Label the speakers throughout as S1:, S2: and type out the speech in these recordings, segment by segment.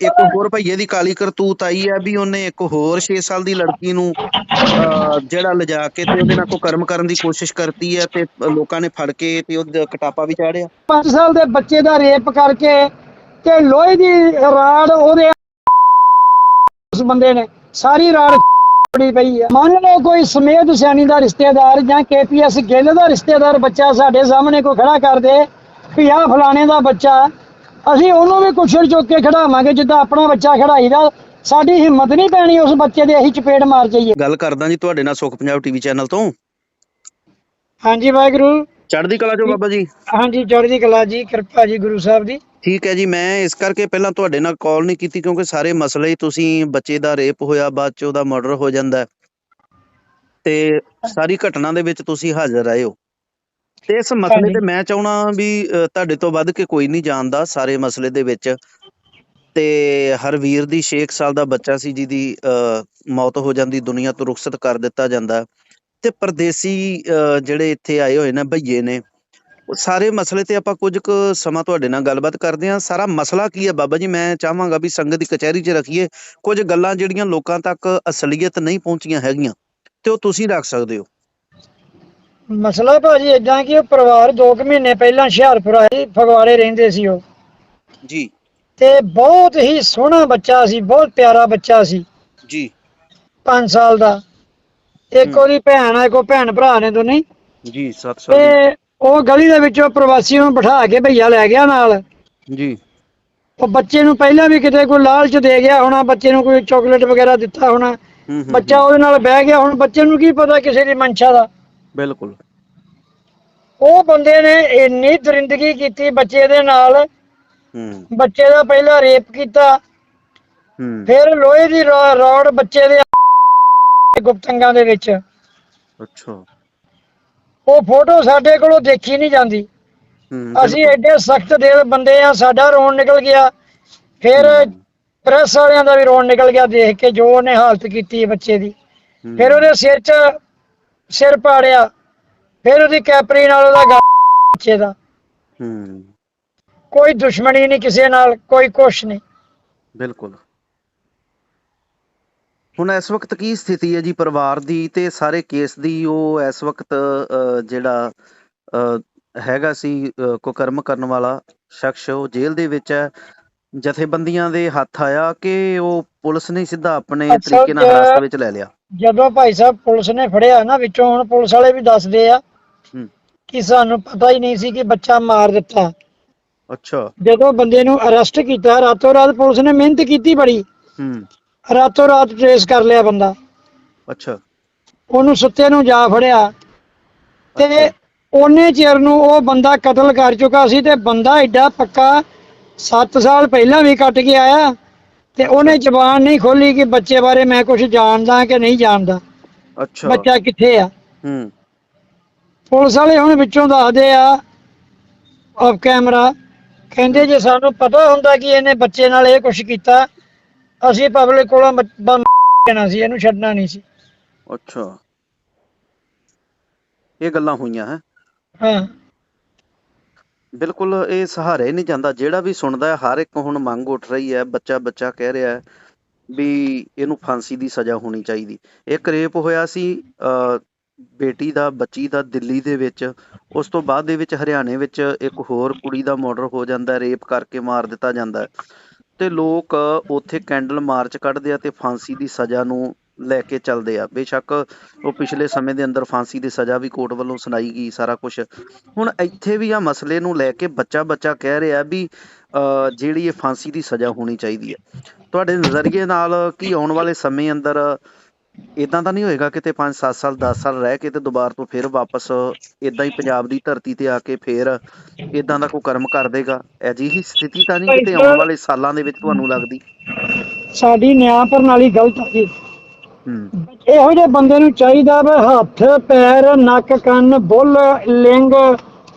S1: ਇੱਕ ਹੋਰ ਭਈਏ ਦੀ ਕਾਲੀ ਕਰਤੂਤ ਆਈ ਹੈ ਵੀ ਉਹਨੇ ਇੱਕ ਹੋਰ 6 ਸਾਲ ਦੀ ਲੜਕੀ ਨੂੰ ਜਿਹੜਾ ਲਿਜਾ ਕੇ ਤੇ ਉਹਦੇ ਨਾਲ ਕੁਕਰਮ ਕਰਨ ਦੀ ਕੋਸ਼ਿਸ਼ ਕਰਤੀ ਹੈ ਤੇ ਲੋਕਾਂ ਨੇ ਫੜ ਕੇ ਤੇ ਉਹਦਾ ਕਟਾਪਾ ਵੀ ਚਾੜਿਆ।
S2: 5 ਸਾਲ ਦੇ ਬੱਚੇ ਦਾ ਰੇਪ ਕਰਕੇ ਤੇ ਲੋਹੇ ਦੀ ਰਾੜ ਉਹਦੇ ਉਸ ਬੰਦੇ ਨੇ, ਸਾਰੀ ਰਾੜ ਪੜੀ ਪਈ ਹੈ। ਮੰਨ ਲਓ ਕੋਈ ਸਮੇਤ ਸੈਣੀ ਦਾ ਰਿਸ਼ਤੇਦਾਰ ਜਾਂ ਕੇਪੀਐਸ ਗਿੱਲ ਦਾ ਰਿਸ਼ਤੇਦਾਰ ਬੱਚਾ ਸਾਡੇ ਸਾਹਮਣੇ ਕੋਈ ਖੜਾ ਕਰ ਦੇ ਵੀ ਆਹ ਫਲਾਣੇ ਦਾ ਬੱਚਾ ਅਸੀਂ ਉਹਨੂੰ ਵੀ ਕੁਛੜ ਚੁੱਕ ਕੇ ਖੜਾਵਾਂਗੇ ਜਿੱਦਾਂ ਆਪਣਾ ਬੱਚਾ ਖੜਾਈਦਾ ਸਾਡੀ ਹਿੰਮਤ ਨਹੀਂ ਪੈਣੀ ਉਸ ਬੱਚੇ ਦੇ ਅਸੀਂ ਚਪੇੜ ਮਾਰ ਜਾਈਏ।
S1: ਗੱਲ ਕਰਦਾ ਜੀ ਤੁਹਾਡੇ ਨਾਲ ਸੁਖ ਪੰਜਾਬ ਟੀਵੀ ਚੈਨਲ ਤੋਂ।
S2: ਹਾਂਜੀ ਵਾਹਿਗੁਰੂ।
S1: ਚੜ੍ਹਦੀ ਕਲਾ ਚੋਂ ਬਾਬਾ ਜੀ।
S2: ਹਾਂਜੀ ਚੜ੍ਹਦੀ ਕਲਾ ਜੀ ਕਿਰਪਾ ਜੀ ਗੁਰੂ ਸਾਹਿਬ ਦੀ।
S1: ਠੀਕ ਹੈ ਜੀ ਮੈਂ ਇਸ ਕਰਕੇ ਪਹਿਲਾਂ ਤੁਹਾਡੇ ਨਾਲ ਕਾਲ ਨਹੀਂ ਕੀਤੀ ਕਿਉਂਕਿ ਸਾਰੇ ਮਸਲੇ ਤੁਸੀਂ ਬੱਚੇ ਦਾ ਰੇਪ ਹੋਇਆ ਬਾਅਦ ਚ ਉਹਦਾ ਮਰਡਰ ਹੋ ਜਾਂਦਾ। ਤੇ ਸਾਰੀ ਘਟਨਾ ਦੇ ਵਿੱਚ ਤੁਸੀਂ ਹਾਜ਼ਰ ਰਹੇ ਹੋ। ਤੇ ਇਸ ਮਸਲੇ। ਤੇ ਮੈਂ ਚਾਹਣਾ ਵੀ ਅ, ਤੁਹਾਡੇ ਤੋਂ ਵੱਧ ਕੇ ਕੋਈ ਨਹੀਂ ਜਾਣਦਾ ਸਾਰੇ ਮਸਲੇ ਦੇ ਵਿੱਚ। ਤੇ ਹਰਵੀਰ ਦੀ 6 ਸਾਲ ਦਾ ਬੱਚਾ ਸੀ ਜਿਹਦੀ ਅ, ਮੌਤ ਹੋ ਜਾਂਦੀ ਦੁਨੀਆ ਤੋਂ ਰੁਖਸਤ ਕਰ ਦਿੱਤਾ ਜਾਂਦਾ। ਤੇ ਪਰਦੇਸੀ ਅ, ਜਿਹੜੇ ਇੱਥੇ ਆਏ ਹੋਏ ਨੇ ਭਈਏ ਨੇ ਉਹ ਸਾਰੇ ਮਸਲੇ ਤੇ ਆਪਾਂ ਕੁਝ ਕੁ ਸਮਾਂ ਤੁਹਾਡੇ ਨਾਲ ਗੱਲਬਾਤ ਕਰਦੇ ਹਾਂ। ਸਾਰਾ ਮਸਲਾ ਕੀ ਹੈ ਬਾਬਾ ਜੀ? ਮੈਂ ਚਾਹਾਂਗਾ ਵੀ ਸੰਗਤ ਦੀ ਕਚਹਿਰੀ 'ਚ ਰੱਖੀਏ। ਕੁਝ ਗੱਲਾਂ ਜਿਹੜੀਆਂ ਲੋਕਾਂ ਤੱਕ ਅਸਲੀਅਤ ਨਹੀਂ ਪਹੁੰਚੀਆਂ ਹੈਗੀਆਂ ਤੇ ਉਹ ਤੁਸੀਂ ਰੱਖ ਸਕਦੇ ਹੋ।
S2: ਮਸਲਾ ਭਾਜੀ ਇਦਾਂ ਕਿ ਉਹ ਪਰਿਵਾਰ 2 ਮਹੀਨੇ ਪਹਿਲਾਂ ਹੁਸ਼ਿਆਰਪੁਰ ਆਏ ਫਗਵਾੜੇ ਰਹਿੰਦੇ ਸੀ ਉਹ।
S1: ਜੀ।
S2: ਤੇ ਬਹੁਤ ਹੀ ਸੋਹਣਾ ਬੱਚਾ ਸੀ ਬਹੁਤ ਪਿਆਰਾ ਬੱਚਾ ਸੀ।
S1: ਜੀ।
S2: 5 ਸਾਲ ਦਾ। ਇੱਕ। ਉਹਦੀ ਭੈਣ ਆ ਉਹ ਭੈਣ ਭਰਾ ਨੇ ਦੋਨੇ। ਹੀ।
S1: ਜੀ 7 ਸਾਲ
S2: ਤੇ ਉਹ ਗਲੀ ਦੇ ਵਿੱਚੋਂ ਪ੍ਰਵਾਸੀ ਨੂੰ ਬਿਠਾ ਕੇ ਭਈਆ ਲੈ ਗਿਆ ਨਾਲ।
S1: ਦੀ ਜੀ।
S2: ਉਹ ਬੱਚੇ ਨੂੰ ਪਹਿਲਾਂ ਵੀ ਕਿਤੇ ਕੋਈ ਲਾਲਚ ਦੇ ਗਿਆ ਹੋਣਾ ਬੱਚੇ ਨੂੰ ਕੋਈ ਚਾਕਲੇਟ ਵਗੈਰਾ ਦਿੱਤਾ ਹੋਣਾ।
S1: ਹੂੰ ਹੂੰ,
S2: ਬੱਚਾ ਉਹਦੇ ਨਾਲ ਬਹਿ ਗਿਆ ਹੁਣ ਬੱਚੇ ਨੂੰ ਕੀ ਪਤਾ ਕਿਸੇ ਦੀ ਮਨਸ਼ਾ ਦਾ।
S1: ਬਿਲਕੁਲ।
S2: ਉਹ ਬੰਦੇ ਨੇ ਇੰਨੀ ਦਰਿੰਦਗੀ ਕੀਤੀ ਬੱਚੇ ਦੇ ਨਾਲ।
S1: ਹੂੰ।
S2: ਬੱਚੇ ਦਾ ਪਹਿਲਾਂ ਰੇਪ ਕੀਤਾ।
S1: ਹੂੰ।
S2: ਫਿਰ ਲੋਹੇ ਦੀ ਰੋ- ਰੋਡ ਬੱਚੇ ਦੇ ਗੁਪਤੰਗਾਂ ਦੇ ਵਿੱਚ।
S1: ਅੱਛਾ।
S2: ਉਹ ਫੋਟੋ ਸਾਡੇ ਕੋਲੋਂ ਦੇਖੀ ਨਹੀਂ ਜਾਂਦੀ।
S1: ਹੂੰ
S2: ਅਸੀਂ ਐਡੇ ਸਖਤ ਦਿਲ ਬੰਦੇ ਆ ਸਾਡਾ ਰੋਣ ਨਿਕਲ ਗਿਆ। ਫਿਰ ਪ੍ਰੈਸ ਵਾਲਿਆਂ ਦਾ ਵੀ ਰੋਣ ਨਿਕਲ ਗਿਆ ਦੇਖ ਕੇ ਜੋ ਉਹਨੇ ਹਾਲਤ ਕੀਤੀ ਬੱਚੇ ਦੀ।
S1: ਹੂੰ,
S2: ਫਿਰ ਉਹਦੇ ਸਿਰ 'ਚ ਸਿਰ ਪਾੜਿਆ ਫਿਰ ਉਹਦੀ ਕੈਪਰੀ ਨਾਲ ਉਹਦਾ ਗਲ ਬੱਚੇ ਦਾ।
S1: ਹੂੰ।
S2: ਕੋਈ ਦੁਸ਼ਮਣੀ ਨਹੀਂ ਕਿਸੇ ਨਾਲ ਕੋਈ ਕੁਛ ਨਹੀਂ।
S1: ਬਿਲਕੁਲ। ਹੁਣ ਇਸ ਵਕਤ ਕੀ ਸਥਿਤੀ ਹੈ ਜੀ ਪਰਿਵਾਰ ਦੀ ਤੇ ਸਾਰੇ ਕੇਸ ਦੀ? ਉਹ ਇਸ ਵਕਤ ਜਿਹੜਾ ਹੈਗਾ ਸੀ ਕੁਕਰਮ ਕਰਨ ਵਾਲਾ ਸ਼ਖਸ ਉਹ ਜੇਲ੍ਹ ਦੇ ਵਿੱਚ ਹੈ। ਜਥੇਬੰਦੀਆਂ ਦੇ ਹੱਥ ਆਇਆ ਕਿ ਉਹ ਪੁਲਿਸ ਨੇ ਸਿੱਧਾ ਆਪਣੇ ਤਰੀਕੇ ਨਾਲ ਹਿਰਾਸਤ ਵਿੱਚ ਲੈ ਲਿਆ?
S2: ਜਦੋਂ ਭਾਈ ਸਾਹਿਬ ਪੁਲਿਸ ਨੇ ਫੜਿਆ ਨਾ ਵਿੱਚੋਂ ਹੁਣ ਪੁਲਿਸ ਵਾਲੇ ਵੀ ਦੱਸਦੇ ਆ
S1: ਹੂੰ।
S2: ਕਿ ਸਾਨੂੰ ਪਤਾ ਹੀ ਨਹੀਂ ਸੀ ਕਿ ਬੱਚਾ ਮਾਰ ਦਿੱਤਾ।
S1: ਅੱਛਾ।
S2: ਜਦੋਂ ਬੰਦੇ ਨੂੰ ਅਰੈਸਟ ਕੀਤਾ ਰਾਤੋਂ ਰਾਤ ਪੁਲਿਸ ਨੇ ਮਿਹਨਤ ਕੀਤੀ ਬੜੀ।
S1: ਹੂੰ।
S2: ਰਾਤੋਂ ਰਾਤ ਟ੍ਰੇਸ ਕਰ ਲਿਆ ਬੰਦਾ।
S1: ਅੱਛਾ।
S2: ਉਹਨੂੰ ਸੁੱਤੇ ਨੂੰ ਜਾ ਫੜਿਆ। ਤੇ ਉਹਨੇ ਚਿਰ ਨੂੰ ਉਹ ਬੰਦਾ ਕਤਲ ਕਰ ਚੁੱਕਾ ਸੀ ਤੇ ਬੰਦਾ ਐਡਾ ਪੱਕਾ 7 ਸਾਲ ਪਹਿਲਾਂ ਵੀ ਕੱਟ ਕੇ ਆਇਆ। ਤੇ ਉਹਨੇ ਜ਼ਬਾਨ ਨਹੀਂ ਖੋਲੀ ਕਿ ਬੱਚੇ ਬਾਰੇ ਮੈਂ ਕੁਝ ਜਾਣਦਾ ਕਿ ਨਹੀਂ ਜਾਣਦਾ।
S1: ਅੱਛਾ।
S2: ਬੱਚਾ ਕਿੱਥੇ ਆ?
S1: ਹੂੰ।
S2: ਪੁਲਿਸ ਵਾਲੇ ਹੁਣ ਵਿੱਚੋਂ ਦੱਸਦੇ ਆ ਆਫ ਕੈਮਰਾ ਕਹਿੰਦੇ ਜੇ ਸਾਨੂੰ ਪਤਾ ਹੁੰਦਾ ਕਿ ਇਹਨੇ ਬੱਚੇ ਨਾਲ ਇਹ ਕੁਝ ਕੀਤਾ ਅਸੀਂ ਪਬਲਿਕ ਕੋਲੋਂ ਬ- ਬ- ਦੇਣਾ ਸੀ ਇਹਨੂੰ ਛੱਡਣਾ ਨਹੀਂ ਸੀ।
S1: ਅੱਛਾ। ਇਹ ਗੱਲਾਂ ਹੋਈਆਂ ਹੈ?
S2: ਹਾਂ।
S1: ਬਿਲਕੁਲ ਇਹ ਸਹਾਰੇ ਨਹੀਂ ਜਾਂਦਾ। ਜਿਹੜਾ ਵੀ ਸੁਣਦਾ ਹੈ ਹਰ ਇੱਕ ਹੁਣ ਮੰਗ ਉੱਠ ਰਹੀ ਹੈ ਬੱਚਾ ਬੱਚਾ ਕਹਿ ਰਿਹਾ ਹੈ ਵੀ ਇਹਨੂੰ ਫਾਂਸੀ ਦੀ ਸਜ਼ਾ ਹੋਣੀ ਚਾਹੀਦੀ। ਇੱਕ ਰੇਪ ਹੋਇਆ ਸੀ ਅ, ਬੇਟੀ ਦਾ ਬੱਚੀ ਦਾ ਦਿੱਲੀ ਦੇ ਵਿੱਚ। ਉਸ ਤੋਂ ਬਾਅਦ ਦੇ ਵਿੱਚ ਹਰਿਆਣੇ ਵਿੱਚ ਇੱਕ ਹੋਰ ਕੁੜੀ ਦਾ ਮਰਡਰ ਹੋ ਜਾਂਦਾ ਰੇਪ ਕਰਕੇ ਮਾਰ ਦਿੱਤਾ ਜਾਂਦਾ ਹੈ। ਤੇ ਲੋਕ ਉੱਥੇ ਕੈਂਡਲ ਮਾਰਚ ਕੱਢਦੇ ਆ ਤੇ ਫਾਂਸੀ ਦੀ ਸਜ਼ਾ ਨੂੰ ਲੈ ਕੇ ਚੱਲਦੇ ਆ। ਬੇਸ਼ੱਕ ਉਹ ਪਿਛਲੇ ਸਮੇਂ ਦੇ ਅੰਦਰ ਫਾਂਸੀ ਦੀ ਸਜ਼ਾ ਵੀ ਕੋਰਟ ਵੱਲੋਂ ਸੁਣਾਈ ਗਈ ਸਾਰਾ ਕੁਝ ਹੁਣ ਇੱਥੇ ਵੀ ਆ ਮਸਲੇ ਨੂੰ ਲੈ ਕੇ ਬੱਚਾ ਬੱਚਾ ਕਹਿ ਰਿਹਾ ਵੀ ਜਿਹੜੀ ਇਹ ਫਾਂਸੀ ਦੀ ਸਜ਼ਾ ਹੋਣੀ ਚਾਹੀਦੀ ਹੈ ਤੁਹਾਡੇ ਨਜ਼ਰੀਏ ਨਾਲ ਕੀ ਆਉਣ ਵਾਲੇ ਸਮੇਂ ਅੰਦਰ ਇਦਾਂ ਤਾਂ ਨਹੀਂ ਹੋਏਗਾ ਕਿਤੇ 5 7 ਸਾਲ 10 ਸਾਲ ਰਹਿ ਕੇ ਤੇ ਦੁਬਾਰਾ ਤੋਂ ਫਿਰ ਵਾਪਸ ਇਦਾਂ ਹੀ ਪੰਜਾਬ ਦੀ ਧਰਤੀ ਤੇ ਆ ਕੇ ਫਿਰ ਇਦਾਂ ਦਾ ਕੋਈ ਕਰਮ ਕਰ ਦੇਗਾ? ਅਜਿਹੀ ਸਥਿਤੀ ਤਾਂ ਨਹੀਂ ਕਿਤੇ ਆਉਣ ਵਾਲੇ ਸਾਲਾਂ ਦੇ ਵਿੱਚ ਤੁਹਾਨੂੰ ਲੱਗਦੀ?
S2: ਸਾਡੀ ਨਿਆਂ ਪ੍ਰਣਾਲੀ ਗਲਤ ਹੈ ਇਹੋ ਜਿਹੇ ਬੰਦੇ ਨੂੰ ਚਾਹੀਦਾ ਵਾ ਹੱਥ ਪੈਰ ਨੱਕ ਕੰਨ ਬੁੱਲ ਲਿੰਗ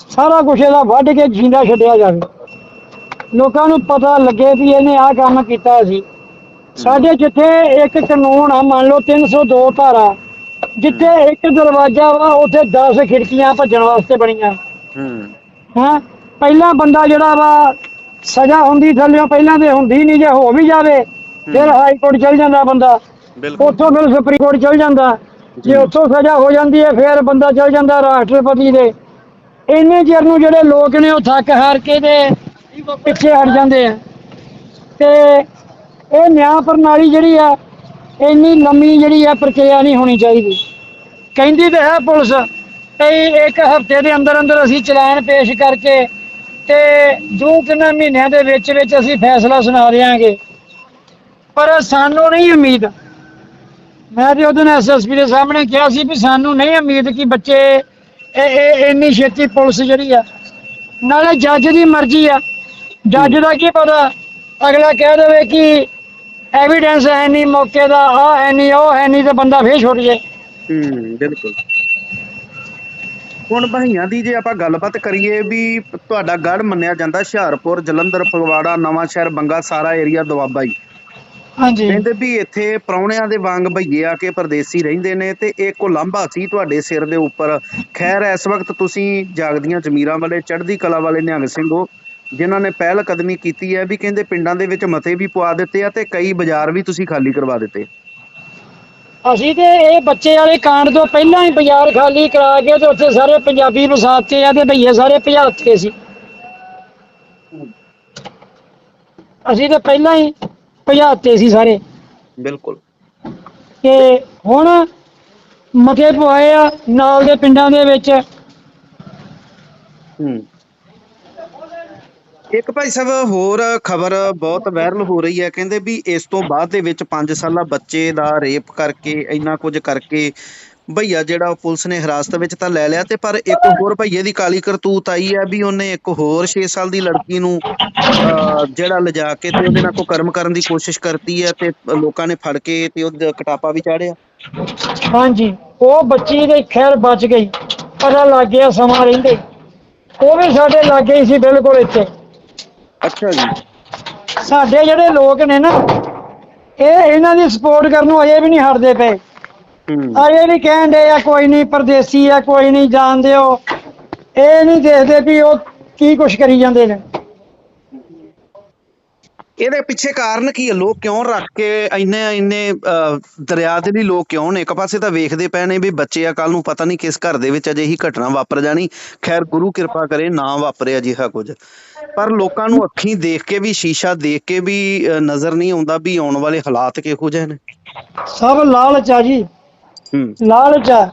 S2: ਸਾਰਾ ਕੁਝ ਇਹਦਾ ਵੱਢ ਕੇ ਜਿੰਦਾ ਛੱਡਿਆ ਜਾਵੇ। ਲੋਕਾਂ ਨੂੰ ਪਤਾ ਲੱਗੇ ਵੀ ਇਹਨੇ ਆਹ ਕੰਮ ਕੀਤਾ ਸੀ। ਸਾਡੇ ਜਿੱਥੇ ਇੱਕ ਕਾਨੂੰਨ ਆ ਮੰਨ ਲਓ 302 ਧਾਰਾ ਜਿੱਥੇ ਇੱਕ ਦਰਵਾਜ਼ਾ ਵਾ ਉੱਥੇ 10 ਖਿੜਕੀਆਂ ਭੱਜਣ ਵਾਸਤੇ ਬਣੀਆਂ।
S1: ਹੂੰ।
S2: ਹਾਂ? ਪਹਿਲਾ ਬੰਦਾ ਜਿਹੜਾ ਵਾ ਸਜ਼ਾ ਹੁੰਦੀ ਥੱਲਿਓਂ ਪਹਿਲਾਂ ਤੇ ਹੁੰਦੀ ਨਹੀਂ ਜੇ ਹੋ ਵੀ ਜਾਵੇ ਫਿਰ ਹਾਈ ਕੋਰਟ ਚਲ ਜਾਂਦਾ ਬੰਦਾ।
S1: ਬਿਲਕੁਲ।
S2: ਉੱਥੋਂ ਫਿਰ ਸੁਪਰੀਮ ਕੋਰਟ ਚਲ ਜਾਂਦਾ। ਜੀ। ਉੱਥੋਂ ਸਜ਼ਾ ਹੋ ਜਾਂਦੀ ਹੈ ਫਿਰ ਬੰਦਾ ਚਲ ਜਾਂਦਾ ਰਾਸ਼ਟਰਪਤੀ ਦੇ। ਇੰਨੇ ਚਿਰ ਨੂੰ ਜਿਹੜੇ ਲੋਕ ਨੇ ਉਹ ਥੱਕ ਹਾਰ ਕੇ ਤੇ ਪਿੱਛੇ ਹਟ ਜਾਂਦੇ ਆ। ਤੇ ਇਹ ਨਿਆਂ ਪ੍ਰਣਾਲੀ ਜਿਹੜੀ ਆ ਇੰਨੀ ਲੰਮੀ ਜਿਹੜੀ ਆ ਪ੍ਰਕਿਰਿਆ ਨਹੀਂ ਹੋਣੀ ਚਾਹੀਦੀ। ਕਹਿੰਦੀ ਤੇ ਹੈ ਪੁਲਿਸ ਵੀ ਇੱਕ ਹਫ਼ਤੇ ਦੇ ਅੰਦਰ ਅੰਦਰ ਅਸੀਂ ਚਲਾਨ ਪੇਸ਼ ਕਰਕੇ ਤੇ ਦੋ ਤਿੰਨ ਮਹੀਨਿਆਂ ਦੇ ਵਿੱਚ ਵਿੱਚ ਅਸੀਂ ਫੈਸਲਾ ਸੁਣਾ ਦਿਆਂਗੇ। ਪਰ ਸਾਨੂੰ ਨਹੀਂ ਉਮੀਦ। ਮੈਂ ਤੇ ਉਹਦੋਂ ਐਸਐਸਪੀ ਦੇ ਸਾਹਮਣੇ ਕਿਹਾ ਸੀ ਵੀ ਸਾਨੂੰ ਨਹੀਂ ਉਮੀਦ ਕਿ ਬੱਚੇ ਇਹ ਇਹ ਇੰਨੀ ਛੇਤੀ ਪੁਲਿਸ ਜਿਹੜੀ ਆ, ਨਾਲੇ ਜੱਜ ਦੀ ਮਰਜ਼ੀ ਆ। ਜੱਜ ਦਾ ਕੀ ਪਤਾ? ਅਗਲਾ ਕਹਿ ਦੇਵੇ ਕਿ ਐਵੀਡੈਂਸ ਹੈ ਨਹੀਂ, ਮੌਕੇ ਦਾ ਆ ਹੈ ਨਹੀਂ, ਉਹ ਹੈ ਨਹੀਂ ਤੇ ਬੰਦਾ ਫੇਰ ਛੁੱਟ ਜੇ
S1: ਹੂੰ, ਬਿਲਕੁਲ। ਹੁਣ ਬਹੀਆਂ ਦੀ ਜੇ ਆਪਾਂ ਗੱਲਬਾਤ ਕਰੀਏ ਵੀ ਤੁਹਾਡਾ ਗੜ ਮੰਨਿਆ ਜਾਂਦਾ, ਹੁਸ਼ਿਆਰਪੁਰ, ਜਲੰਧਰ, ਫਗਵਾੜਾ ਨਵਾਂ ਸ਼ਹਿਰ ਬੰਗਾ, ਸਾਰਾ ਏਰੀਆ ਦੁਆਬਾ ਹੀ।
S2: ਹਾਂਜੀ।
S1: ਕਹਿੰਦੇ ਵੀ ਇੱਥੇ ਪ੍ਰਾਹੁਣਿਆਂ ਦੇ ਵਾਂਗ ਭਈਏ ਆ ਕੇ ਪਰਦੇਸੀ ਰਹਿੰਦੇ ਨੇ ਤੇ ਇੱਕ ਲਾਂਭਾ ਸੀ ਤੁਹਾਡੇ ਸਿਰ ਦੇ ਉੱਪਰ। ਖੈਰ ਇਸ ਵਕਤ ਤੁਸੀਂ ਜਾਗਦੀਆਂ ਜ਼ਮੀਰਾਂ ਵਾਲੇ ਚੜ੍ਹਦੀ ਕਲਾ ਵਾਲੇ ਨਿਹੰਗ ਸਿੰਘ ਹੋ ਜਿਨ੍ਹਾਂ ਨੇ ਪਹਿਲ ਕਦਮੀ ਕੀਤੀ ਹੈ ਵੀ ਕਹਿੰਦੇ ਪਿੰਡਾਂ ਦੇ ਵਿੱਚ ਮਤੇ ਵੀ ਪਵਾ ਦਿੱਤੇ ਆ ਤੇ ਕਈ ਬਾਜ਼ਾਰ ਵੀ ਤੁਸੀਂ ਖਾਲੀ ਕਰਵਾ ਦਿੱਤੇ।
S2: ਅਸੀਂ ਤੇ ਇਹ ਬੱਚੇ ਵਾਲੇ ਕਾਂਡ ਤੋਂ ਪਹਿਲਾਂ ਹੀ ਬਾਜ਼ਾਰ ਖਾਲੀ ਕਰਾ ਕੇ ਤੇ ਉੱਥੇ ਸਾਰੇ ਪੰਜਾਬੀ ਵਸਾਤੇ ਆ ਤੇ ਭਈਏ ਸਾਰੇ ਭਜਾਤੇ ਸੀ। ਅਸੀਂ ਤੇ ਪਹਿਲਾਂ ਹੀ ਭਜਾਤੇ ਸੀ ਸਾਰੇ।
S1: ਬਿਲਕੁਲ।
S2: ਤੇ ਹੁਣ ਮਤੇ ਪਵਾਏ ਆ ਨਾਲ ਦੇ ਪਿੰਡਾਂ ਦੇ ਵਿੱਚ।
S1: ਹੂੰ। ਇੱਕ ਭਾਈ ਸਾਹਿਬ ਹੋਰ ਖਬਰ ਬਹੁਤ ਵਾਇਰਲ ਹੋ ਰਹੀ ਹੈ। ਕਹਿੰਦੇ ਵੀ ਇਸ ਤੋਂ ਬਾਅਦ ਦੇ ਵਿੱਚ 5 ਸਾਲਾ ਬੱਚੇ ਦਾ ਰੇਪ ਕਰਕੇ ਇੰਨਾ ਕੁਝ ਕਰਕੇ ਭਈਆ ਜਿਹੜਾ ਉਹ ਪੁਲਿਸ ਨੇ ਹਿਰਾਸਤ ਵਿੱਚ ਤਾਂ ਲੈ ਲਿਆ ਤੇ ਪਰ ਇੱਕ ਹੋਰ ਭਈਏ ਦੀ ਕਾਲੀ ਕਰਤੂਤ ਆਈ ਹੈ ਵੀ ਉਹਨੇ ਇੱਕ ਹੋਰ 6 ਸਾਲ ਦੀ ਲੜਕੀ ਨੂੰ ਅਹ, ਜਿਹੜਾ ਲਿਜਾ ਕੇ ਤੇ ਉਹਦੇ ਨਾਲ ਕੋਈ ਕਰਮ ਕਰਨ ਦੀ ਕੋਸ਼ਿਸ਼ ਕਰਤੀ ਹੈ ਤੇ ਲੋਕਾਂ ਨੇ ਫੜ ਕੇ ਤੇ ਉਹਦਾ ਕਟਾਪਾ ਵੀ ਚਾੜਿਆ
S2: ਹਾਂਜੀ ਉਹ ਬੱਚੀ ਦੇ ਖੈਰ ਬਚ ਗਈ ਪਤਾ ਲੱਗ ਗਿਆ ਸਮਾਂ ਰਹਿੰਦੇ। ਉਹ ਵੀ ਸਾਡੇ ਲਾਗੇ ਹੀ ਸੀ ਬਿਲਕੁਲ ਇੱਥੇ।
S1: ਅੱਛਾ ਜੀ।
S2: ਸਾਡੇ ਜਿਹੜੇ ਲੋਕ ਨੇ ਨਾ ਇਹ ਇਹਨਾਂ ਦੀ ਸਪੋਰਟ ਕਰਨ ਨੂੰ ਅਜੇ ਵੀ ਨਹੀਂ ਹਟਦੇ ਪਏ। ਅਜੇ ਵੀ ਕਹਿਣ ਦੇ ਆ ਕੋਈ ਨਹੀਂ ਪਰਦੇਸੀ ਆ ਕੋਈ ਨਹੀਂ ਜਾਣਦੇ ਹੋ। ਇਹ ਨਹੀਂ ਦੇਖਦੇ ਵੀ ਉਹ ਕੀ ਕੁਛ ਕਰੀ ਜਾਂਦੇ ਨੇ।
S1: ਇਹਦੇ ਪਿੱਛੇ ਕਾਰਨ ਕੀ ਹੈ ਲੋਕ ਕਿਉਂ ਰੱਖ ਕੇ ਇੰਨੇ ਇੰਨੇ ਦਰਿਆ ਦੇ ਲਈ ਲੋਕ ਕਿਉਂ ਨੇ? ਇੱਕ ਪਾਸੇ ਤਾਂ ਵੇਖਦੇ ਪਏ ਨੇ ਵੀ ਬੱਚੇ ਆ ਕੱਲ ਨੂੰ ਪਤਾ ਨਹੀਂ ਕਿਸ ਘਰ ਦੇ ਵਿੱਚ ਅਜਿਹੀ ਘਟਨਾ ਵਾਪਰ ਜਾਣੀ। ਖੈਰ ਗੁਰੂ ਕਿਰਪਾ ਕਰੇ ਨਾ ਵਾਪਰੇ ਅਜਿਹਾ ਕੁਝ। ਪਰ ਲੋਕਾਂ ਨੂੰ ਅੱਖੀਂ ਦੇਖ ਕੇ ਵੀ ਸ਼ੀਸ਼ਾ ਦੇਖ ਕੇ ਵੀ ਨਜ਼ਰ ਨਹੀਂ ਆਉਂਦਾ ਵੀ ਆਉਣ ਵਾਲੇ ਹਾਲਾਤ ਕਿਹੋ ਜਿਹੇ ਨੇ।
S2: ਸਭ ਲਾਲਚ ਆ ਜੀ। ਲਾਲਚ ਆ।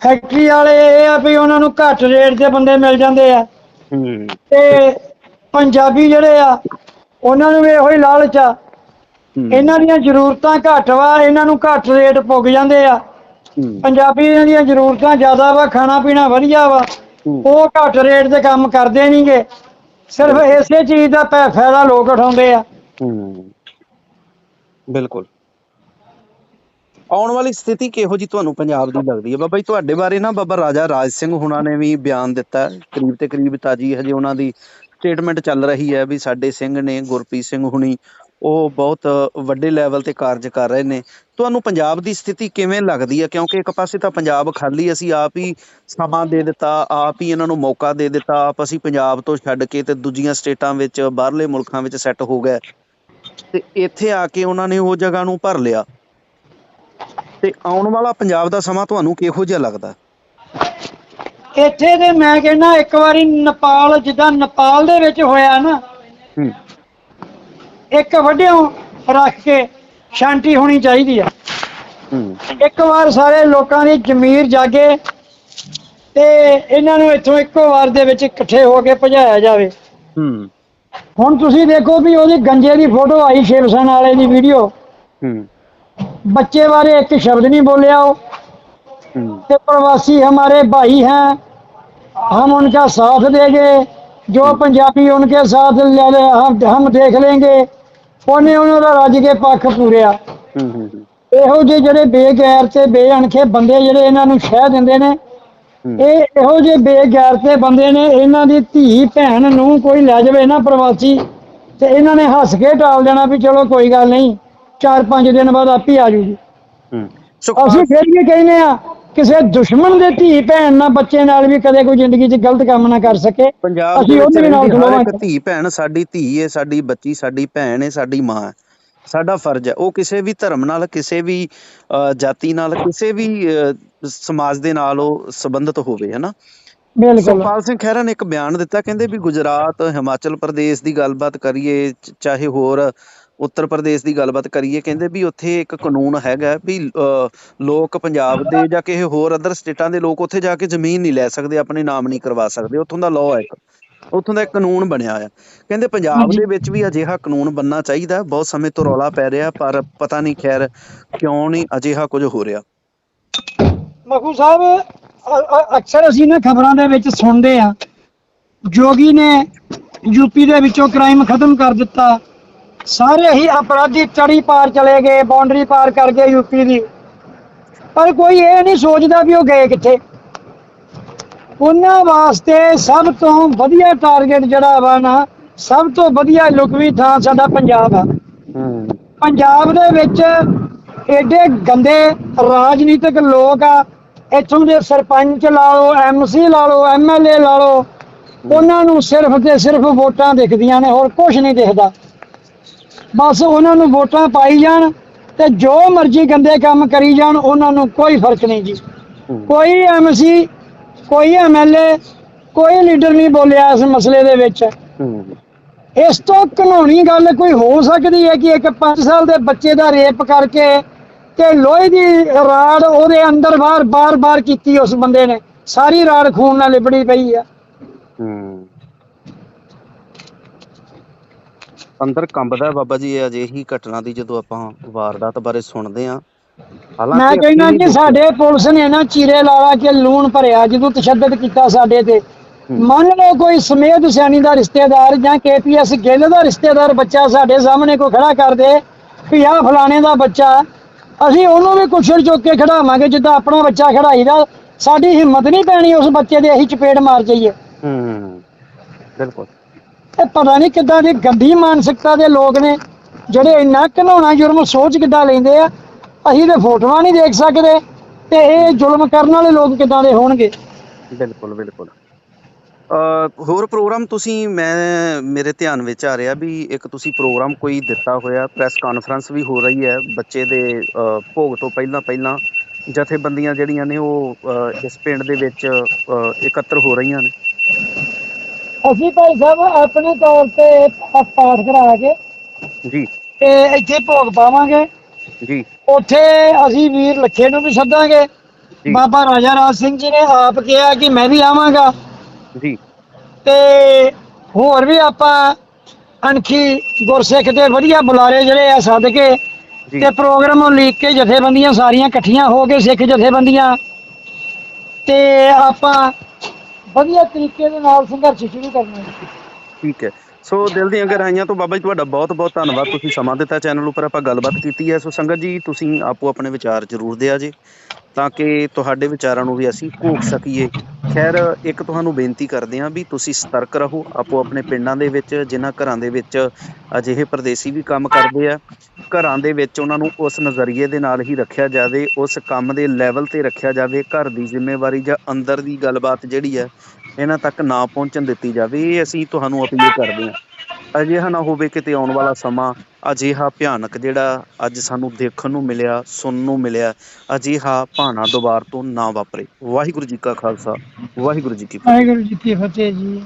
S2: ਫੈਕਟਰੀ ਵਾਲੇ ਇਹ ਆ ਵੀ ਉਹਨਾਂ ਨੂੰ ਘੱਟ ਰੇਟ ਤੇ ਬੰਦੇ ਮਿਲ ਜਾਂਦੇ ਆ। ਤੇ ਪੰਜਾਬੀ ਜਿਹੜੇ ਆ ਉਹਨਾਂ ਨੂੰ ਵੀ ਇਹੋ ਹੀ ਲਾਲਚ ਆ। ਇਹਨਾਂ ਦੀਆਂ ਜ਼ਰੂਰਤਾਂ ਘੱਟ ਵਾ ਇਹਨਾਂ ਨੂੰ ਘੱਟ ਰੇਟ ਪੁੱਗ ਜਾਂਦੇ ਆ। ਪੰਜਾਬੀਆਂ ਦੀਆਂ ਜ਼ਰੂਰਤਾਂ ਜ਼ਿਆਦਾ ਵਾ ਖਾਣਾ ਪੀਣਾ ਵਧੀਆ ਵਾ। ਉਹ ਘੱਟ ਰੇਟ ਤੇ ਕੰਮ ਕਰਦੇ ਨਹੀਂਗੇ ਸਿਰਫ ਇਸੇ ਚੀਜ਼ ਦਾ ਫਾਇਦਾ ਲੋਕ ਉਠਾਉਂਦੇ ਆ।
S1: ਹੂੰ। ਬਿਲਕੁਲ। ਆਉਣ ਵਾਲੀ ਸਥਿਤੀ ਕਿਹੋ ਜੀ ਤੁਹਾਨੂੰ ਪੰਜਾਬ ਦੀ ਲੱਗਦੀ ਹੈ? ਬਾਬਾ ਜੀ, ਤੁਹਾਡੇ ਬਾਰੇ ਨਾ ਬਾਬਾ ਰਾਜਾ ਰਾਜ ਸਿੰਘ ਹੁਣਾਂ ਨੇ ਵੀ ਬਿਆਨ ਦਿੱਤਾ ਕਰੀਬ ਤੇ ਕਰੀਬ ਤਾਜੀ ਹਜੇ ਉਹਨਾਂ ਦੀ ਸਟੇਟਮੈਂਟ ਚੱਲ ਰਹੀ ਹੈ ਵੀ ਸਾਡੇ ਸਿੰਘ ਨੇ, ਗੁਰਪ੍ਰੀਤ ਸਿੰਘ ਹੁਣੀ, ਉਹ ਬਹੁਤ ਵੱਡੇ ਲੈਵਲ ਤੇ ਕਾਰਜ ਕਰ ਰਹੇ ਨੇ। ਤੁਹਾਨੂੰ ਪੰਜਾਬ ਦੀ ਸਥਿਤੀ ਕਿਵੇਂ ਲੱਗਦੀ ਹੈ? ਕਿਉਂਕਿ ਇੱਕ ਪਾਸੇ ਤਾਂ ਪੰਜਾਬ ਖਾਲੀ, ਅਸੀਂ ਆਪ ਹੀ ਸਮਾਂ ਦੇ ਦਿੱਤਾ, ਆਪ ਹੀ ਇਹਨਾਂ ਨੂੰ ਮੌਕਾ ਦੇ ਦਿੱਤਾ, ਆਪ ਅਸੀਂ ਪੰਜਾਬ ਤੋਂ ਛੱਡ ਕੇ ਤੇ ਦੂਜੀਆਂ ਸਟੇਟਾਂ ਵਿੱਚ, ਬਾਹਰਲੇ ਮੁਲਕਾਂ ਵਿੱਚ ਸੈੱਟ ਹੋ ਗਏ। ਤੇ ਇੱਥੇ ਆ ਕੇ ਉਹਨਾਂ ਨੇ ਉਹ ਜਗ੍ਹਾ ਨੂੰ ਭਰ ਲਿਆ। ਤੇ ਆਉਣ ਵਾਲਾ ਪੰਜਾਬ ਦਾ ਸਮਾਂ ਤੁਹਾਨੂੰ ਕਿਹੋ ਜਿਹਾ ਲੱਗਦਾ?
S2: ਇੱਥੇ ਤੇ ਮੈਂ ਕਹਿੰਦਾ ਇੱਕ ਵਾਰੀ ਨੇਪਾਲ ਜਿੱਦਾਂ ਨੇਪਾਲ ਦੇ ਵਿੱਚ ਹੋਇਆ ਨਾ
S1: ਹੂੰ।
S2: ਇੱਕ ਵੱਡਿਓ ਰੱਖ ਕੇ ਸ਼ਾਂਤੀ ਹੋਣੀ ਚਾਹੀਦੀ ਆ।
S1: ਹੂੰ।
S2: ਇੱਕ ਵਾਰ ਸਾਰੇ ਲੋਕਾਂ ਦੀ ਜ਼ਮੀਰ ਜਾਗੇ ਤੇ ਇਹਨਾਂ ਨੂੰ ਇੱਥੋਂ ਇੱਕੋ ਵਾਰ ਦੇ ਵਿੱਚ ਇਕੱਠੇ ਹੋ ਕੇ ਭਜਾਇਆ ਜਾਵੇ।
S1: ਹੂੰ।
S2: ਹੁਣ ਤੁਸੀਂ ਦੇਖੋ ਵੀ ਉਹਦੀ ਗੰਜੇ ਦੀ ਫੋਟੋ ਆਈ ਸ਼ਿਵਸਨ ਵਾਲੇ ਦੀ ਵੀਡੀਓ।
S1: ਹੂੰ।
S2: ਬੱਚੇ ਬਾਰੇ ਇੱਕ ਸ਼ਬਦ ਨਹੀਂ ਬੋਲਿਆ ਉਹ
S1: ਹੂੰ
S2: कि प्रवासी हमारे भाई हैं हम उनका साथ देंगे जो पंजाबी उनके साथ ले ले हम हम देख लेंगे ਉਹਨੇ ਉਹਨਾਂ ਦਾ ਰੱਜ ਕੇ ਪੱਖ ਪੂਰਿਆ
S1: ਹੂੰ ਹੂੰ
S2: ਇਹੋ ਜਿਹੇ ਜਿਹੜੇ ਬੇਗੈਰ ਤੇ ਬੇਅਣਖੇ ਬੰਦੇ ਜਿਹੜੇ ਇਹਨਾਂ ਨੂੰ ਸ਼ਹਿ ਦਿੰਦੇ ਨੇ
S1: ਹੂੰ।
S2: ਇਹ ਇਹੋ ਜਿਹੇ ਬੇਗੈਰ ਤੇ ਬੰਦੇ ਨੇ ਇਹਨਾਂ ਦੀ ਧੀ ਭੈਣ ਨੂੰ ਕੋਈ ਲੈ ਜਾਵੇ ਨਾ ਪ੍ਰਵਾਸੀ ਤੇ ਇਹਨਾਂ ਨੇ ਹੱਸ ਕੇ ਟਾਲ ਦੇਣਾ ਵੀ ਚਲੋ ਕੋਈ ਗੱਲ ਨਹੀਂ ਚਾਰ ਪੰਜ ਦਿਨ ਬਾਅਦ ਆਪੇ ਆ ਜੂਗੀ।
S1: ਹੂੰ। ਸੋ
S2: ਅਸੀਂ ਫਿਰ ਵੀ ਕਹਿੰਦੇ ਆ ਕਿਸੇ ਦੁਸ਼ਮਣ ਦੇ ਧੀ ਭੈਣ ਨਾਲ ਬੱਚੇ ਨਾਲ ਵੀ ਕਦੇ ਕੋਈ ਜ਼ਿੰਦਗੀ 'ਚ ਗਲਤ ਕੰਮ ਨਾ ਕਰ ਸਕੇ।
S1: ਪੰਜਾਬ
S2: ਅਸੀਂ
S1: ਵਿੱਚ
S2: ਉਹਦੇ ਨਾਲ
S1: ਰਹਿੰਦੀ ਹਰ
S2: ਖਲੋਵਾਂਗੇ।
S1: ਧੀ ਭੈਣ ਸਾਡੀ ਧੀ ਹੈ ਸਾਡੀ ਬੱਚੀ ਸਾਡੀ ਭੈਣ ਹੈ ਸਾਡੀ ਮਾਂ ਹੈ ਸਾਡਾ ਫਰਜ਼ ਹੈ ਉਹ ਕਿਸੇ ਵੀ ਧਰਮ ਨਾਲ ਕਿਸੇ ਵੀ ਅਹ, ਜਾਤੀ ਨਾਲ ਕਿਸੇ ਵੀ ਅਹ, ਸਮਾਜ ਦੇ ਨਾਲ ਉਹ ਸੰਬੰਧਿਤ ਹੋਵੇ ਹਨਾ?
S2: ਬਿਲਕੁਲ।
S1: ਸੁਖਪਾਲ ਸਿੰਘ ਖਹਿਰਾ ਨੇ ਇੱਕ ਬਿਆਨ ਦਿੱਤਾ ਕਹਿੰਦੇ ਵੀ ਗੁਜਰਾਤ ਹਿਮਾਚਲ ਪ੍ਰਦੇਸ਼ ਦੀ ਗੱਲਬਾਤ ਕਰੀਏ ਚ- ਚਾਹੇ ਹੋਰ ਉੱਤਰ ਪ੍ਰਦੇਸ਼ ਦੀ ਗੱਲਬਾਤ ਕਰੀਏ, ਕਹਿੰਦੇ ਵੀ ਉੱਥੇ ਇੱਕ ਕਾਨੂੰਨ ਹੈਗਾ ਵੀ ਲੋਕ ਪੰਜਾਬ ਦੇ ਜਾਂ ਕਿਸੇ ਹੋਰ ਅਦਰ ਸਟੇਟਾਂ ਦੇ ਲੋਕ ਉੱਥੇ ਜਾ ਕੇ ਜ਼ਮੀਨ ਨਹੀਂ ਲੈ ਸਕਦੇ, ਆਪਣੇ ਨਾਮ ਨਹੀਂ ਕਰਵਾ ਸਕਦੇ। ਉੱਥੋਂ ਦਾ ਲਾਅ ਹੈ ਉੱਥੋਂ ਦਾ ਕਾਨੂੰਨ ਬਣਿਆ ਆ ਕਹਿੰਦੇ ਪੰਜਾਬ ਦੇ ਵਿੱਚ ਵੀ ਅਜਿਹਾ ਕਾਨੂੰਨ ਬਣਨਾ ਚਾਹੀਦਾ। ਬਹੁਤ ਸਮੇਂ ਤੋਂ ਰੌਲਾ ਪੈ ਰਿਹਾ, ਪਰ ਪਤਾ ਨਹੀਂ ਖੈਰ ਕਿਉਂ ਨਹੀਂ ਅਜਿਹਾ ਕੁਝ ਹੋ ਰਿਹਾ।
S2: ਮਖੂ ਸਾਹਿਬ ਅਕਸਰ ਅਸੀਂ ਨਾ ਖਬਰਾਂ ਦੇ ਵਿੱਚ ਸੁਣਦੇ ਆ ਜੋਗੀ ਨੇ ਯੂਪੀ ਦੇ ਵਿੱਚੋਂ ਕ੍ਰਾਈਮ ਖਤਮ ਕਰ ਦਿੱਤਾ। ਸਾਰੇ ਹੀ ਅਪਰਾਧੀ ਚੜੀ ਪਾਰ ਚਲੇ ਗਏ ਬਾਉਂਡਰੀ ਪਾਰ ਕਰ ਗਏ ਯੂਪੀ ਦੀ। ਪਰ ਕੋਈ ਇਹ ਨਹੀਂ ਸੋਚਦਾ ਵੀ ਉਹ ਗਏ ਕਿੱਥੇ। ਉਹਨਾਂ ਵਾਸਤੇ ਸਭ ਤੋਂ ਵਧੀਆ ਟਾਰਗੇਟ ਜਿਹੜਾ ਵਾ ਨਾ, ਸਭ ਤੋਂ ਵਧੀਆ ਲੁਕਵੀਂ ਥਾਂ ਸਾਡਾ ਪੰਜਾਬ ਆ। ਪੰਜਾਬ ਦੇ ਵਿੱਚ ਏਡੇ ਗੰਦੇ ਰਾਜਨੀਤਿਕ ਲੋਕ ਆ, ਇੱਥੋਂ ਦੇ ਸਰਪੰਚ ਲਾ ਲਓ ਐਮਸੀ ਲਾ ਲਓ ਐਮਐਲਏ ਲਾ ਲਓ, ਉਹਨਾਂ ਨੂੰ ਸਿਰਫ ਤੇ ਸਿਰਫ ਵੋਟਾਂ ਦਿਖਦੀਆਂ ਨੇ, ਹੋਰ ਕੁਝ ਨਹੀਂ ਦਿਖਦਾ। ਬਸ ਉਹਨਾਂ ਨੂੰ ਵੋਟਾਂ ਪਾਈ ਜਾਣ ਤੇ ਜੋ ਮਰਜ਼ੀ ਗੰਦੇ ਕੰਮ ਕਰੀ ਜਾਣ ਉਹਨਾਂ ਨੂੰ ਕੋਈ ਫ਼ਰਕ ਨਹੀਂ ਜੀ। ਕੋਈ ਐਮਸੀ ਕੋਈ ਐਮਐਲਏ ਕੋਈ ਲੀਡਰ ਨਹੀਂ ਬੋਲਿਆ ਇਸ ਮਸਲੇ ਦੇ ਵਿੱਚ। ਇਸ ਤੋਂ ਘਿਨਾਉਣੀ ਗੱਲ ਕੋਈ ਹੋ ਸਕਦੀ ਹੈ ਕਿ ਇੱਕ 5 ਸਾਲ ਦੇ ਬੱਚੇ ਦਾ ਰੇਪ ਕਰਕੇ ਤੇ ਲੋਹੇ ਦੀ ਰਾੜ ਉਹਦੇ ਅੰਦਰ ਬਾਹਰ ਬਾਰ-ਬਾਰ ਕੀਤੀ ਉਸ ਬੰਦੇ ਨੇ। ਸਾਰੀ ਰਾੜ ਖੂਨ ਨਾਲ ਲਿਬੜੀ ਪਈ ਆ।
S1: ਹੂੰ। ਅੰਦਰ ਕੰਬਦਾ ਹੈ। ਬਾਬਾ ਜੀ ਇਹ ਅਜਿਹੀ ਘਟਨਾ ਦੀ ਜਦੋਂ ਆਪਾਂ ਵਾਰਦਾਤ ਬਾਰੇ ਸੁਣਦੇ ਆ
S2: ਮੈਂ ਕਹਿੰਦਾ ਕਿ ਸਾਡੇ ਪੁਲਿਸ ਨੇ ਨਾ ਚੀਰੇ ਲਾਲਾ ਕੇ ਲੂਣ ਭਰਿਆ ਜਦੋਂ ਤਸ਼ੱਦਦ ਕੀਤਾ ਸਾਡੇ ਤੇ। ਮੰਨ ਲਓ ਕੋਈ ਸਮੇਤ ਸਿਆਣੀ ਦਾ ਰਿਸ਼ਤੇਦਾਰ ਜਾਂ ਕੇਪੀਐਸ ਗਿੱਲ ਦਾ ਰਿਸ਼ਤੇਦਾਰ ਬੱਚਾ ਸਾਡੇ ਸਾਹਮਣੇ ਕੋਈ ਖੜਾ ਕਰ ਦੇ ਵੀ ਆਹ ਫਲਾਣੇ ਦਾ ਬੱਚਾ ਅਸੀਂ ਉਹਨੂੰ ਵੀ ਕੁਛੜ ਚੁੱਕ ਕੇ ਖੜਾਵਾਂਗੇ ਜਿੱਦਾਂ ਆਪਣਾ ਬੱਚਾ ਖੜਾਈਦਾ ਸਾਡੀ ਹਿੰਮਤ ਨਹੀਂ ਪੈਣੀ ਉਸ ਬੱਚੇ ਦੇ ਅਸੀਂ ਚਪੇੜ ਮਾਰ ਜਾਈਏ।
S1: ਹੂੰ ਬਿਲਕੁਲ।
S2: ਇਹ ਪਤਾ ਨਹੀਂ ਕਿੱਦਾਂ ਦੀ ਗੰਦੀ ਮਾਨਸਿਕਤਾ ਦੇ ਲੋਕ ਨੇ ਜਿਹੜੇ ਇੰਨਾ ਘਿਨਾਉਣਾ ਜੁਰਮ ਸੋਚ ਕਿੱਦਾਂ ਲੈਂਦੇ ਆ ਅਸੀਂ ਤੇ ਫੋਟੋਆਂ ਨਹੀਂ ਦੇਖ ਸਕਦੇ ਤੇ ਇਹ ਜ਼ੁਲਮ ਕਰਨ ਵਾਲੇ ਲੋਕ ਕਿੱਦਾਂ ਦੇ ਹੋਣਗੇ?
S1: ਬਿਲਕੁਲ ਬਿਲਕੁਲ। ਹੋਰ ਪ੍ਰੋਗਰਾਮ ਤੁਸੀਂ ਮੈਂ ਮੇਰੇ ਧਿਆਨ ਵਿੱਚ ਆ ਰਿਹਾ ਵੀ ਇੱਕ ਤੁਸੀਂ ਪ੍ਰੋਗਰਾਮ ਕੋਈ ਦਿੱਤਾ ਹੋਇਆ ਪ੍ਰੈਸ ਕਾਨਫਰੰਸ ਵੀ ਹੋ ਰਹੀ ਹੈ ਬੱਚੇ ਦੇ ਅ, ਭੋਗ ਤੋਂ ਪਹਿਲਾਂ ਪਹਿਲਾਂ ਜਥੇਬੰਦੀਆਂ ਜਿਹੜੀਆਂ ਨੇ ਉਹ ਇਸ ਪਿੰਡ ਦੇ ਵਿੱਚ ਇਕੱਤਰ ਹੋ ਰਹੀਆਂ ਨੇ।
S2: ਅਸੀਂ ਭਾਈ ਸਾਹਿਬ ਆਪਣੇ ਤੌਰ ਤੇ ਪਾ- ਪਾਠ ਕਰਾ ਕੇ
S1: ਜੀ।
S2: ਤੇ ਇੱਥੇ ਭੋਗ ਪਾਵਾਂਗੇ।
S1: ਜੀ।
S2: ਉੱਥੇ ਅਸੀਂ ਵੀਰ ਲੱਖੇ ਨੂੰ ਵੀ ਸੱਦਾਂਗੇ।
S1: ਜੀ।
S2: ਬਾਬਾ ਰਾਜਾ ਰਾਜ ਸਿੰਘ ਜੀ ਨੇ ਆਪ ਕਿਹਾ ਕਿ ਮੈਂ ਵੀ ਆਵਾਂਗਾ।
S1: ਜੀ।
S2: ਤੇ ਹੋਰ ਵੀ ਆਪਾਂ ਅਣਖੀ ਗੁਰਸਿੱਖ ਦੇ ਵਧੀਆ ਬੁਲਾਰੇ ਜਿਹੜੇ ਆ ਸੱਦ ਕੇ
S1: ਜੀ।
S2: ਤੇ ਪ੍ਰੋਗਰਾਮ ਨੂੰ ਲੀਕ ਕੇ ਜਥੇਬੰਦੀਆਂ ਸਾਰੀਆਂ ਇਕੱਠੀਆਂ ਹੋ ਕੇ ਸਿੱਖ ਜਥੇਬੰਦੀਆਂ। ਤੇ ਆਪਾਂ ਵਧੀਆ ਤਰੀਕੇ ਦੇ ਨਾਲ ਸੰਘਰਸ਼ ਸ਼ੁਰੂ ਕਰਨਾ ਹੈ
S1: ਠੀਕ ਹੈ। ਸੋ ਦਿਲ ਦੀਆਂ ਗਹਿਰਾਈਆਂ ਤੋਂ ਬਾਬਾ ਜੀ, ਤੁਹਾਡਾ ਬਹੁਤ ਬਹੁਤ ਧੰਨਵਾਦ। ਤੁਸੀਂ ਸਮਾਂ ਦਿੱਤਾ ਚੈਨਲ ਉੱਪਰ, ਆਪਾਂ ਗੱਲਬਾਤ ਕੀਤੀ ਹੈ। ਸੋ ਸੰਗਤ ਜੀ, ਤੁਸੀਂ ਆਪੋ ਆਪਣੇ ਵਿਚਾਰ ਜ਼ਰੂਰ ਦਿਆ ਜੇ, ਤਾਂ ਕਿ ਤੁਹਾਡੇ ਵਿਚਾਰਾਂ ਨੂੰ ਵੀ ਅਸੀਂ ਘੋਖ ਸਕੀਏ। ਖੈਰ, ਇੱਕ ਤੁਹਾਨੂੰ ਬੇਨਤੀ ਕਰਦੇ ਹਾਂ ਵੀ ਤੁਸੀਂ ਸਤਰਕ ਰਹੋ, ਆਪੋ ਆਪਣੇ ਪਿੰਡਾਂ ਦੇ ਵਿੱਚ, ਜਿਨ੍ਹਾਂ ਘਰਾਂ ਦੇ ਵਿੱਚ ਅਜਿਹੇ ਪਰਦੇਸੀ ਵੀ ਕੰਮ ਕਰਦੇ ਆ। ਘਰਾਂ ਦੇ ਵਿੱਚ ਉਹਨਾਂ ਨੂੰ ਉਸ ਨਜ਼ਰੀਏ ਦੇ ਨਾਲ ਹੀ ਰੱਖਿਆ ਜਾਵੇ, ਉਸ ਕੰਮ ਦੇ ਲੈਵਲ ਤੇ ਰੱਖਿਆ ਜਾਵੇ, ਘਰ ਦੀ ਜ਼ਿੰਮੇਵਾਰੀ ਜਾਂ ਅੰਦਰ ਦੀ ਗੱਲਬਾਤ ਜਿਹੜੀ ਹੈ ਇਹਨਾਂ ਤੱਕ ਨਾ ਪਹੁੰਚਣ ਦਿੱਤੀ ਜਾਵੇ, ਇਹ ਅਸੀਂ ਤੁਹਾਨੂੰ ਅਪੀਲ ਕਰਦੇ ਹਾਂ। ਅਜਿਹਾ ਨਾ ਹੋਵੇ ਕਿਤੇ ਆਉਣ ਵਾਲਾ ਸਮਾਂ ਅਜਿਹਾ ਭਿਆਨਕ ਜਿਹੜਾ ਅੱਜ ਸਾਨੂੰ ਦੇਖਣ ਨੂੰ ਮਿਲਿਆ, ਸੁਣਨ ਨੂੰ ਮਿਲਿਆ, ਅਜਿਹਾ ਭਾਣਾ ਦੁਬਾਰ ਤੋਂ ਨਾ ਵਾਪਰੇ। ਵਾਹਿਗੁਰੂ ਜੀ ਕਾ ਖਾਲਸਾ, ਵਾਹਿਗੁਰੂ ਜੀ ਕੀ ਫਤਿਹ।
S2: ਵਾਹਿਗੁਰੂ ਜੀ ਕੀ ਫਤਿਹ ਜੀ।